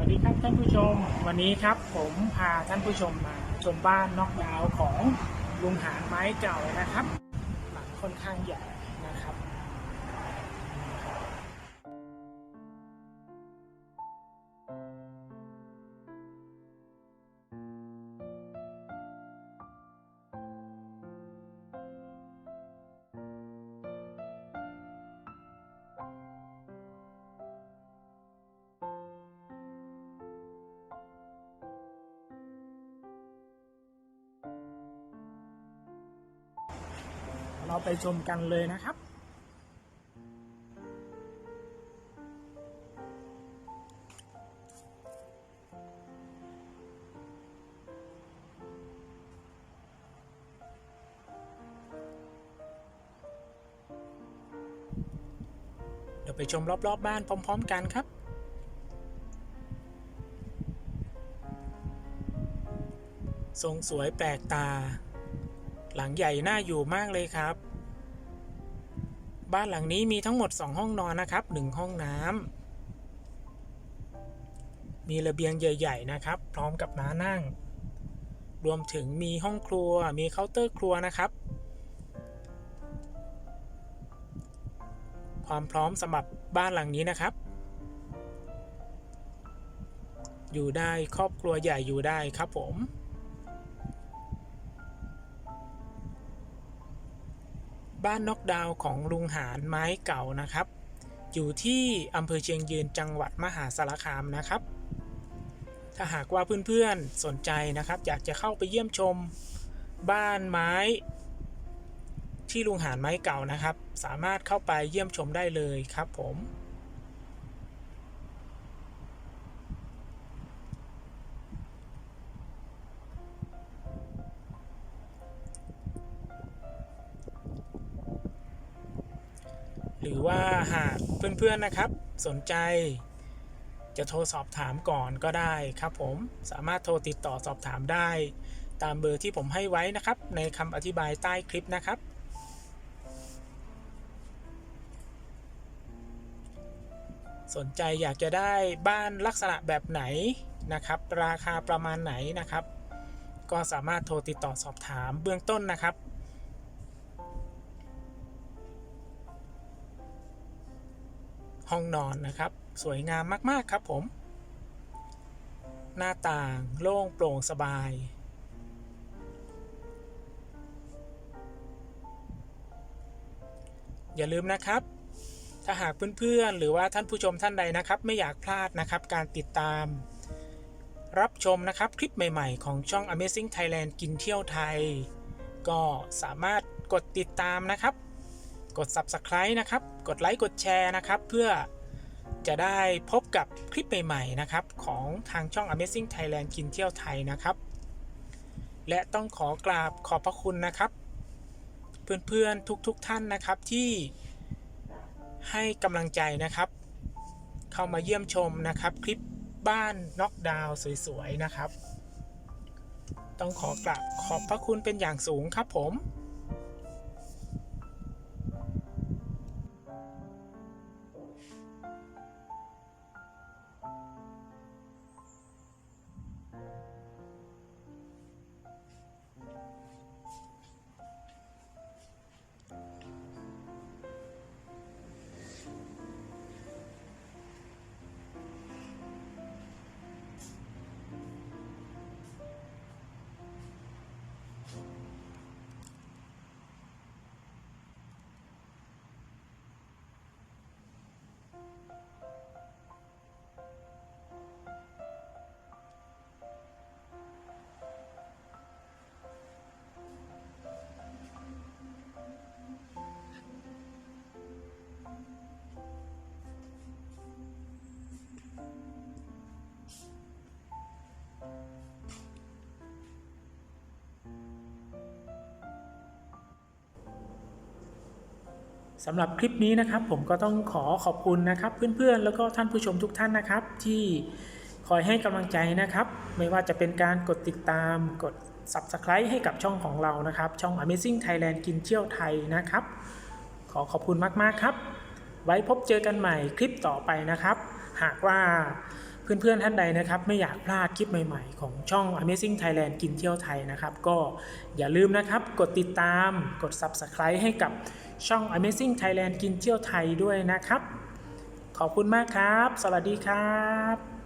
วัสดีครับท่านผู้ชม วันนี้ครับผมพาท่านผู้ชมมาชมบ้านนอกดาวของลุงหางไม้เก่านะครับหลังค่อนข้างใหญ่ เราไปชมกันเลยนะครับ เดี๋ยวไปชมรอบๆบบ้านพร้อม ๆ กันครับทรงสวยแปลกตา หลังใหญ่น่าอยู่มากเลยครับ บ้านหลังนี้มีทั้งหมด 2 ห้องนอนนะครับ 1 ห้องน้ำมีระเบียงใหญ่ ๆ นะครับ พร้อมกับม้านั่ง รวมถึงมีห้องครัว มีเคาน์เตอร์ครัวนะครับ ความพร้อมสำหรับบ้านหลังนี้นะครับ อยู่ได้ครอบครัวใหญ่อยู่ได้ครับผม บ้านนอกดาวของลุงหารไม้เก่านะครับ อยู่ที่อำเภอเชียงยืนจังหวัดมหาสารคามนะครับ ถ้าหากว่าเพื่อนๆสนใจนะครับ อยากจะเข้าไปเยี่ยมชมบ้านไม้ ที่ลุงหารไม้เก่านะครับ สามารถเข้าไปเยี่ยมชมได้เลยครับผม หรือว่าหากเพื่อนๆนะครับสนใจ จะโทรสอบถามก่อนก็ได้ครับผมสามารถโทรติดต่อสอบถามได้ ตามเบอร์ที่ผมให้ไว้นะครับ ในคำอธิบายใต้คลิปนะครับ สนใจอยากจะได้บ้านลักษณะแบบไหนนะครับ ราคาประมาณไหนนะครับ ก็สามารถโทรติดต่อสอบถามเบื้องต้นนะครับ ห้องนอนนะครับ สวยงามมากๆครับผม หน้าต่างโล่งโปร่งสบาย อย่าลืมนะครับ ถ้าหากเพื่อนๆ หรือว่าท่านผู้ชมท่านใดนะครับ ไม่อยากพลาดนะครับ การติดตาม รับชมนะครับคลิปใหม่ๆ ของช่อง Amazing Thailand กินเที่ยวไทย ก็สามารถกดติดตามนะครับ กด Subscribe นะครับ กดไลค์กดแชร์นะครับ เพื่อจะได้พบกับคลิปใหม่ๆนะครับ ของทางช่อง Amazing Thailand กินเที่ยวไทยนะครับ และต้องขอกราบขอบพระคุณนะครับ เพื่อนๆทุกๆทท่านนะครับที่ให้กำลังใจนะครับ เข้ามาเยี่ยมชมนะครับ คลิปบ้านน็อกดาวน์สวยๆนะครับ ต้องขอกราบขอบพระคุณเป็นอย่างสูงครับผม สำหรับคลิปนี้นะครับ ผมก็ต้องขอขอบคุณนะครับ เพื่อนๆ แล้วก็ท่านผู้ชมทุกท่านนะครับ ที่คอยให้กำลังใจนะครับ ไม่ว่าจะเป็นการกดติดตามกด Subscribe ให้กับช่องของเรานะครับ ช่อง Amazing Thailand กินเที่ยวไทยนะครับ ขอขอบคุณมากๆครับ ไว้พบเจอกันใหม่คลิปต่อไปนะครับ หากว่า เพื่อนๆท่านใดนะครับไม่อยากพลาดคลิปใหม่ๆ ของช่อง Amazing Thailand กินเที่ยวไทยนะครับ ก็อย่าลืมนะครับกดติดตามกด Subscribe ให้กับช่อง Amazing Thailand กินเที่ยวไทยด้วยนะครับ ขอบคุณมากครับ สวัสดีครับ